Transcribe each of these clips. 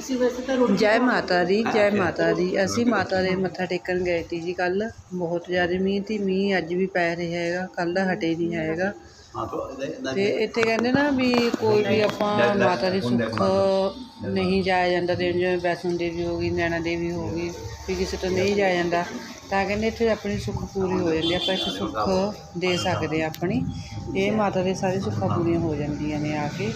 ਅਸੀਂ ਵੈਸੇ ਤਾਂ ਰੋਟੀ ਜੈ ਮਾਤਾ ਦੀ ਜੈ ਮਾਤਾ ਦੀ। ਅਸੀਂ ਮਾਤਾ ਦੇ ਮੱਥਾ ਟੇਕਣ ਗਏ ਸੀ ਜੀ ਕੱਲ ਬਹੁਤ ਜ਼ਿਆਦਾ ਮੀਂਹ ਤੀ ਮੀਂਹ ਅੱਜ ਵੀ ਪੈ ਰਿਹਾ ਹੈਗਾ ਕੱਲ ਦਾ ਹਟੇ ਨਹੀਂ ਹੈਗਾ। तो ਤੇ ਇੱਥੇ ਕਹਿੰਦੇ ਨਾ ਵੀ ਕੋਈ ਵੀ ਆਪਾਂ ਮਾਤਾ ਦੇ ਸੁੱਖ ਨਹੀਂ ਜਾਇਆ ਜਾਂਦਾ ਦੇਣ ਜਿਵੇਂ ਵੈਸ਼ਨੋ ਦੇਵੀ ਹੋ ਗਈ ਨੈਣਾ ਦੇਵੀ ਹੋ ਗਈ ਵੀ ਕਿਸੇ ਤੋਂ ਨਹੀਂ ਜਾਇਆ ਜਾਂਦਾ ਤਾਂ ਕਹਿੰਦੇ ਇੱਥੇ ਆਪਣੀ ਸੁੱਖ ਪੂਰੀ ਹੋ ਜਾਂਦੀ ਆ, ਆਪਾਂ ਇੱਥੇ ਸੁੱਖ ਦੇ ਸਕਦੇ ਆ ਆਪਣੀ। ਇਹ ਮਾਤਾ ਦੇ ਸਾਰੇ ਸੁੱਖਾਂ ਪੂਰੀਆਂ ਹੋ ਜਾਂਦੀਆਂ ਨੇ ਆ ਕੇ।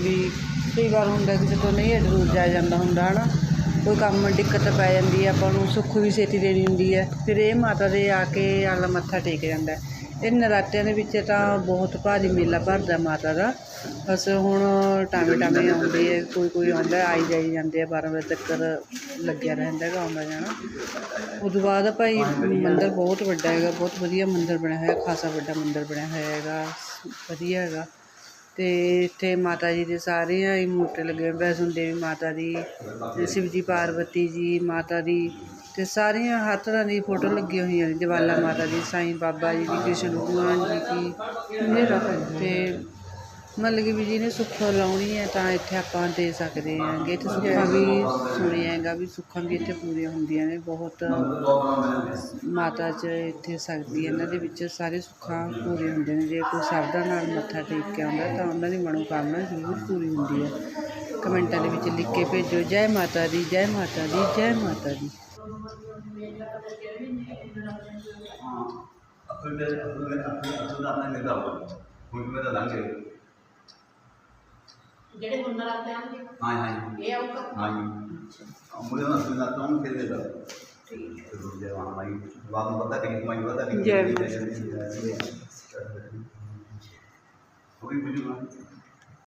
ਵੀ ਕਈ ਵਾਰ ਹੁੰਦਾ ਕਿਸੇ ਤੋਂ ਨਹੀਂ ਏਡੇ ਦੂਰ ਜਾਇਆ ਜਾਂਦਾ ਹੁੰਦਾ ਹੈ ਨਾ ਕੋਈ ਕੰਮ ਦਿੱਕਤ ਪੈ ਜਾਂਦੀ ਹੈ ਆਪਾਂ ਨੂੰ ਸੁੱਖ ਵੀ ਛੇਤੀ ਦੇਣੀ ਹੁੰਦੀ ਹੈ ਫਿਰ ਇਹ ਮਾਤਾ ਦੇ ਆ ਕੇ ਅਗਲਾ ਮੱਥਾ ਟੇਕ ਜਾਂਦਾ। ਇਹ ਨਰਾਤਿਆਂ ਦੇ ਵਿੱਚ ਤਾਂ ਬਹੁਤ ਭਾਰੀ ਮੇਲਾ ਭਰਦਾ ਮਾਤਾ ਦਾ। ਬਸ ਹੁਣ ਟਾਵੇਂ ਟਾਵੇਂ ਆਉਂਦੇ ਹੈ ਕੋਈ ਕੋਈ ਆਉਂਦਾ, ਆਈ ਜਾਈ ਜਾਂਦੇ ਆ 12 ਵਜੇ ਤੱਕ ਲੱਗਿਆ ਰਹਿੰਦਾ ਹੈਗਾ, ਆਉਂਦਾ ਜਾਣਾ। ਉਦੋਂ ਬਾਅਦ ਭਾਈ ਮੰਦਿਰ ਬਹੁਤ ਵੱਡਾ ਹੈਗਾ, ਬਹੁਤ ਵਧੀਆ ਮੰਦਿਰ ਬਣਿਆ ਹੋਇਆ, ਖਾਸਾ ਵੱਡਾ ਮੰਦਿਰ ਬਣਿਆ ਹੋਇਆ ਹੈਗਾ, ਵਧੀਆ ਹੈਗਾ। ਤੇ ਇੱਥੇ ਮਾਤਾ ਜੀ ਦੇ ਸਾਰੇ ਹੀ ਮੂਰਤੀ ਲੱਗੇ ਹੋਏ ਵੈਸ਼ਨੋ ਦੇਵੀ ਮਾਤਾ ਦੀ, ਤੇ ਸ਼ਿਵ ਜੀ ਪਾਰਵਤੀ ਜੀ, ਮਾਤਾ ਦੀ, ਤੇ ਸਾਰੀਆਂ ਹਰ ਤਰ੍ਹਾਂ ਦੀ ਫੋਟੋ ਲੱਗੀਆਂ ਹੋਈਆਂ ਨੇ ਜਵਾਲਾ ਮਾਤਾ ਦੀ, ਸਾਈਂ ਬਾਬਾ ਜੀ ਦੀ, ਕ੍ਰਿਸ਼ਨ ਭਗਵਾਨ ਜੀ ਦੀ ਤੇ ਮਤਲਬ ਕਿ ਵੀ ਜਿਹਨੇ ਸੁੱਖ ਲਾਉਣੀ ਹੈ ਤਾਂ ਇੱਥੇ ਆਪਾਂ ਦੇ ਸਕਦੇ ਹੈਗੇ ਇੱਥੇ ਸੁੱਖਾ ਵੀ ਸੁਣਿਆ ਹੈਗਾ ਵੀ ਸੁੱਖਾਂ ਵੀ ਇੱਥੇ ਪੂਰੀਆਂ ਹੁੰਦੀਆਂ ਨੇ ਬਹੁਤ ਮਾਤਾ 'ਚ ਇੱਥੇ ਸਕਦੀ ਹੈ ਇਹਨਾਂ ਦੇ ਵਿੱਚ ਸਾਰੇ ਸੁੱਖਾਂ ਪੂਰੀਆਂ ਹੁੰਦੇ ਨੇ ਜੇ ਕੋਈ ਸਰਦਾ ਨਾਲ ਮੱਥਾ ਟੇਕ ਕੇ ਆਉਂਦਾ ਤਾਂ ਉਹਨਾਂ ਦੀ ਮਨੋਕਾਮਨਾ ਜ਼ਰੂਰ ਪੂਰੀ ਹੁੰਦੀ ਹੈ ਕਮੈਂਟਾਂ ਦੇ ਵਿੱਚ ਲਿਖ ਕੇ ਭੇਜੋ ਜੈ ਮਾਤਾ ਦੀ ਜੈ ਮਾਤਾ ਦੀ ਜੈ ਮਾਤਾ ਦੀ ਹਾਂ ਅਕਲ ਦੇ ਅਕਲ ਦੇ ਦਾ ਨਾਮ ਲੈਂਦਾ ਹੁਣ ਮੈਂ ਤਾਂ ਲੰਘ ਜਿਹੜੇ ਹੁਣ ਨਰਾਤੇ ਆਉਂਦੇ हाँ हाँ ਇਹ ਆਊਗਾ हाँ जी मुझे ना सुना तो हम खेल लेता ठीक है वहाँ भाई बाद में पता कहीं तुम्हारी पता नहीं जय कहीं- कोई मुझे